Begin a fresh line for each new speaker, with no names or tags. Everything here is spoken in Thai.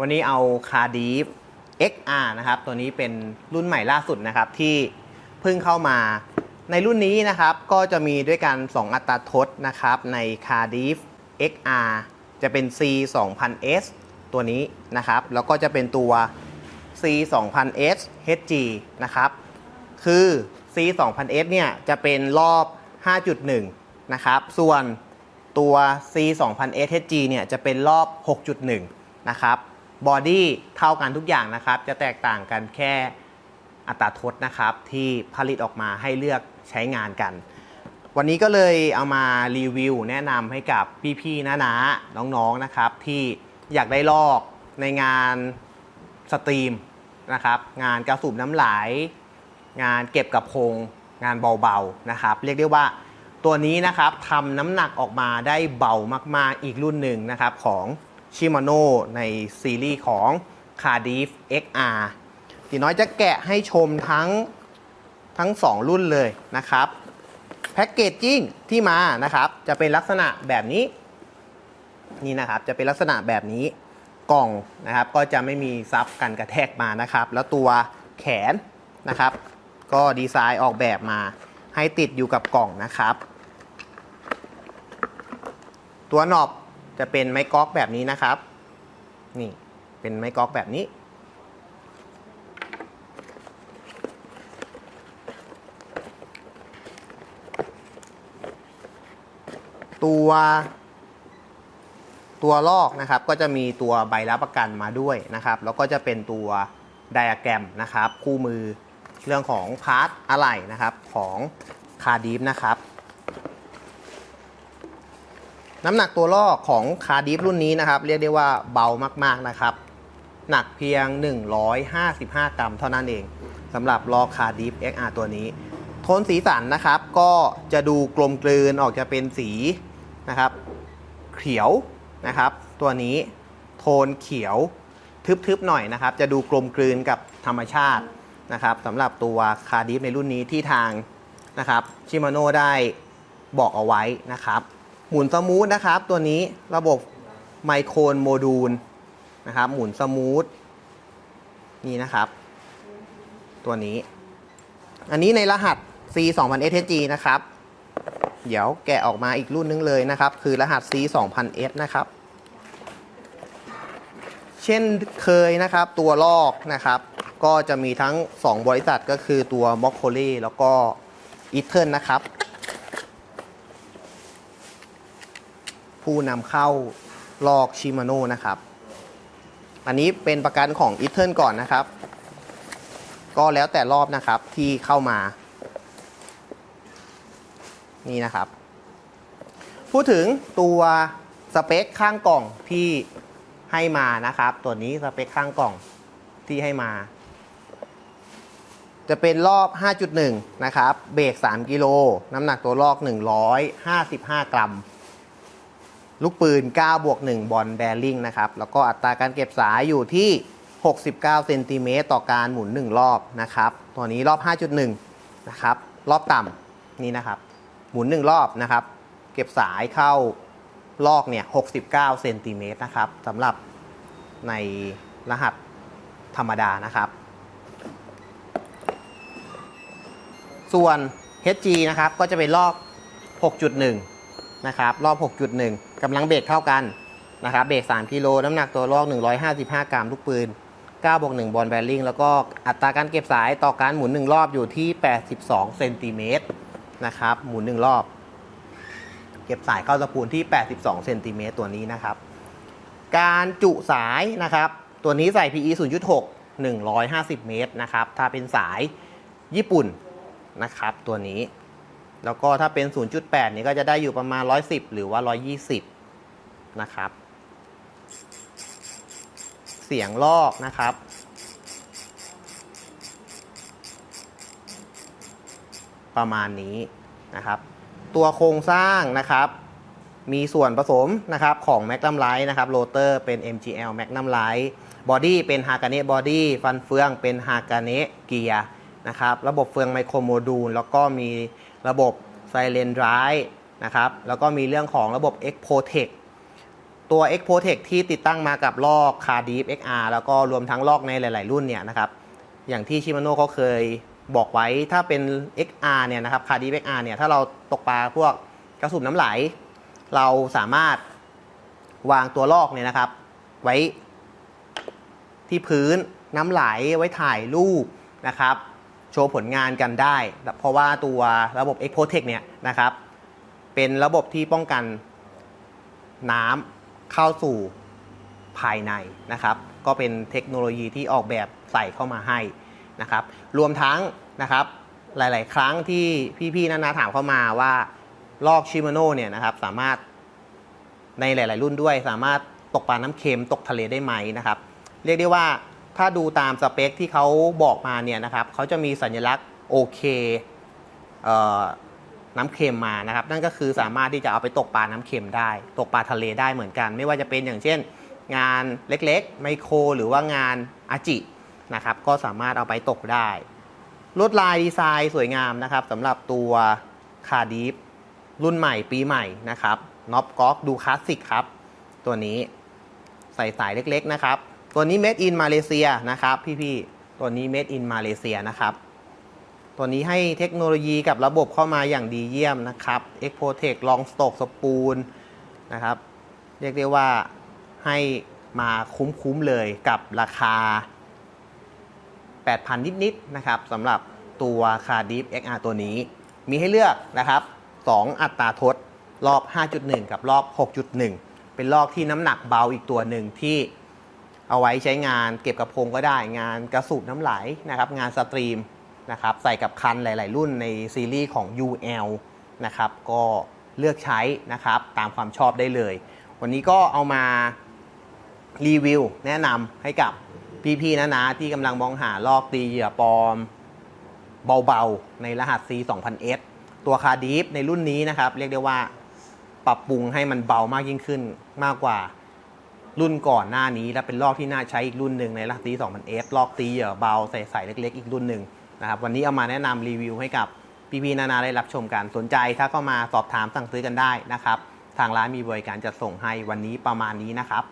วันนี้เอาคาดีฟ XR นะครับ ตัวนี้เป็นรุ่นใหม่ล่าสุดนะครับที่เพิ่งเข้ามา ในรุ่นนี้นะครับก็จะมีด้วยกัน 2 อัตราทดนะครับใน Cardiff XR จะเป็น C 2 0 0 S ตัวนี้นะครับ แล้วก็จะเป็นตัว C 2 0 0 S HG นะครับ คือ C 2 0 0 S เนี่ยจะเป็นรอบ 5.1 นะครับ ส่วนตัว C 2 0 0 S HG เนี่ยจะเป็นรอบ 6.1 นะครับ บอดี้เท่ากันทุกอย่างนะครับ จะแตกต่างกันแค่อัตราทดนะครับ ที่ผลิตออกมาให้เลือกใช้งานกัน วันนี้ก็เลยเอามารีวิวแนะนำให้กับพี่ๆน้าๆน้องๆนะครับ ที่อยากได้ลอกในงานสตรีมนะครับ งานกระสูบน้ำไหลงานเก็บกับพง งานเบาๆนะครับ เรียกได้ว่าตัวนี้นะครับทำน้ำหนักออกมาได้เบามากๆอีกรุ่นหนึ่งนะครับของ Shimano ในซีรีส์ของ Cardiff XR ตีน้อยจะแกะให้ชมทั้งทั้ง 2 รุ่นเลยนะครับ แพ็กเกจจิ้งที่มานะครับ จะเป็นลักษณะแบบนี้ นี่นะครับจะเป็นลักษณะแบบนี้กล่องนะครับ ก็จะไม่มีซับกันกระแทกมานะครับ แล้วตัวแขนนะครับ ก็ดีไซน์ออกแบบมา ให้ติดอยู่กับกล่องนะครับ ตัวหนอบ จะเป็นไม้ก๊อกแบบนี้นะครับ นี่เป็นไม้ก๊อกแบบนี้ ตัวตัวลอกนะครับก็จะมีตัวใบรับประกันมาด้วยนะครับ แล้วก็จะเป็นตัวไดอะแกรมนะครับ คู่มือเรื่องของพาร์ทอะไหล่นะครับของคาดีฟนะครับ น้ำหนักตัวลอกของคาดีฟรุ่นนี้นะครับ เรียกได้ว่าเบามากๆนะครับ หนักเพียง 155 กรัมเท่านั้นเองสำหรับลอกคาดีฟ XR ตัวนี้ โทนสีสันนะครับ ก็จะดูกลมกลืนออกจะเป็นสีนะครับ เขียวนะครับ ตัวนี้โทนเขียวทึบๆหน่อยนะครับ จะดูกลมกลืนกับธรรมชาตินะครับสำหรับตัวคาดิฟในรุ่นนี้ที่ทางนะครับชิมาโน่ได้บอกเอาไว้นะครับ หมุนสมูทนะครับ ตัวนี้ระบบไมโครโมดูลนะครับ หมุนสมูทนี่นะครับ ตัวนี้ อันนี้ในรหัส C 2 0 0 0 SG นะครับ เดี๋ยวแกะออกมาอีกรุ่นนึงเลยนะครับ คือรหัส C 2 0 0 S นะครับ เช่นเคยนะครับ ตัวลอกนะครับ ก็จะมีทั้ง 2 บริษัทก็คือตัว m o c k o l y แล้วก็ e t e r n นะครับ ผู้นำเข้าลอกชิมาโน่นะครับ อันนี้เป็นประกันของ e t e r n ก่อนนะครับ ก็แล้วแต่รอบนะครับที่เข้ามา นี่นะครับ พูดถึงตัวสเปคข้างกล่องที่ให้มานะครับ ตัวนี้สเปคข้างกล่องที่ให้มา จะเป็นรอบ 5.1 นะครับ เบรก3กิโล น้ำหนักตัวลอก 155 กรัม ลูกปืน 9 บวก 1 บอลแบริ่งนะครับ แล้วก็อัตราการเก็บสายอยู่ที่ 69 เซนติเมตรต่อการหมุน 1 รอบนะครับ ตัวนี้รอบ 5.1 นะครับ รอบต่ำนี่นะครับ หมุน 1 รอบนะครับ เก็บสายเข้าลอกเนี่ย 69 เซนติเมตรนะครับสำหรับในรหัสธรรมดานะครับ ส่วน HG นะครับ ก็จะเป็นรอบ 6.1 นะครับ รอบ 6.1 กำลังเบรกเท่ากันนะครับเบรก3กิโลน้ำหนักตัวลอก 155 กรัมลูกปืน9บวก1บอลแบริ่งแล้วก็อัตราการเก็บสายต่อการหมุน 1 รอบอยู่ที่ 82เซนติเมตรนะครับหมุน 1 รอบ เก็บสายเข้าสปูลที่ 82เซนติเมตรตัวนี้นะครับ การจุสายนะครับ ตัวนี้ใส่ PE 0.6 150 เมตรนะครับ ถ้าเป็นสายญี่ปุ่นนะครับ ตัวนี้ แล้วก็ถ้าเป็น 0.8 นี่ก็จะได้อยู่ประมาณ 110 หรือว่า 120 นะครับ เสียงลอกนะครับ ประมาณนี้นะครับ ตัวโครงสร้างนะครับ มีส่วนผสมนะครับของ Magnum Light นะครับโรเตอร์เป็น MGL Magnum Light บอดี้เป็น Hagane Body ฟันเฟืองเป็น Hagane เกียร์นะครับ ระบบเฟืองไมโครโมดูล แล้วก็มี ระบบ Silent Drive นะครับ แล้วก็มีเรื่องของระบบ e x p o t e c ตัว X Protect ที่ติดตั้งมากับลอก Cardiff XR แล้วก็รวมทั้งลอกในหลาย ๆ รุ่นเนี่ยนะครับ อย่างที่ชิมาโน่เขาเคยบอกไว้ถ้าเป็น XR เนี่ยนะครับ Cardiff XR เนี่ยถ้าเราตกปลาพวกกระสุนน้ำไหล เราสามารถวางตัวลอกเนี่ยนะครับ ไว้ที่พื้นน้ำไหลไว้ถ่ายรูปนะครับ โชว์ผลงานกันได้ เพราะว่าตัวระบบ e x p o t e c เนี่ยนะครับ เป็นระบบที่ป้องกันน้ำเข้าสู่ภายในนะครับ ก็เป็นเทคโนโลยีที่ออกแบบใส่เข้ามาให้นะครับ รวมทั้งนะครับหลาย ๆ ครั้งที่พี่ ๆนานาถามเข้ามาว่าลอกชิมาโน่เนี่ยนะครับสามารถในหลาย ๆ รุ่นด้วย สามารถตกปลาน้ำเค็มตกทะเลได้ไหมนะครับ เรียกได้ว่า ถ้าดูตามสเปคที่เขาบอกมาเนี่ยนะครับเขาจะมีสัญลักษณ์โอเคเออน้ำเค็มมานะครับ นั่นก็คือสามารถที่จะเอาไปตกปลาน้ำเค็มได้ ตกปลาทะเลได้เหมือนกัน ไม่ว่าจะเป็นอย่างเช่น งานเล็กๆ ไมโคร หรือว่างานอาจินะครับ ก็สามารถเอาไปตกได้ ลวดลายดีไซน์สวยงามนะครับสำหรับตัวคาดีฟรุ่นใหม่ปีใหม่นะครับน็อปก๊อกดูคลาสสิกครับ ตัวนี้ใส่สายเล็กๆนะครับ ตัวนี้ made in มาเลเซียนะครับพี่ๆตัวนี้ made in มาเลเซียนะครับ ตัวนี้ให้เทคโนโลยีกับระบบเข้ามาอย่างดีเยี่ยมนะครับ e x p o t e c Long Stock Spoon นะครับ เรียกได้ว่าให้มาคุ้มๆเลยกับราคา 8,000 นิดๆนะครับสำหรับตัว Cardiff XR ตัวนี้ มีให้เลือกนะครับ 2 อัตราทดรอบ 5.1 กับรอบ 6.1 เป็นลอกที่น้ำหนักเบาอีกตัวหนึ่งที่ เอาไว้ใช้งานเก็บกระพงก็ได้งานกระสูบน้ำไหลนะครับงานสตรีมนะครับใส่กับคันหลาย ๆ รุ่นในซีรีส์ของ UL นะครับก็เลือกใช้นะครับตามความชอบได้เลย วันนี้ก็เอามารีวิวแนะนำให้กับพี่ ๆ นะนะที่กำลังมองหาลอกตีเหยื่อปลอมเบา ๆ ในรหัส C 2000S ตัวคาดีฟในรุ่นนี้นะครับ เรียกได้ว่าปรับปรุงให้มันเบามากยิ่งขึ้นมากกว่า รุ่นก่อนหน้านี้ และเป็นลอกที่น่าใช้อีกรุ่นหนึ่งในรหัส C 2000S ลอกตีเหยื่อเบาใส่ๆเล็ก ๆ อีกรุ่นหนึ่งนะครับวันนี้เอามาแนะนำรีวิวให้กับพี่ๆนานาได้รับชมกันสนใจถ้าก็มาสอบถามสั่งซื้อกันได้นะครับทางร้านมีบริการจัดส่งให้วันนี้ประมาณนี้นะครับ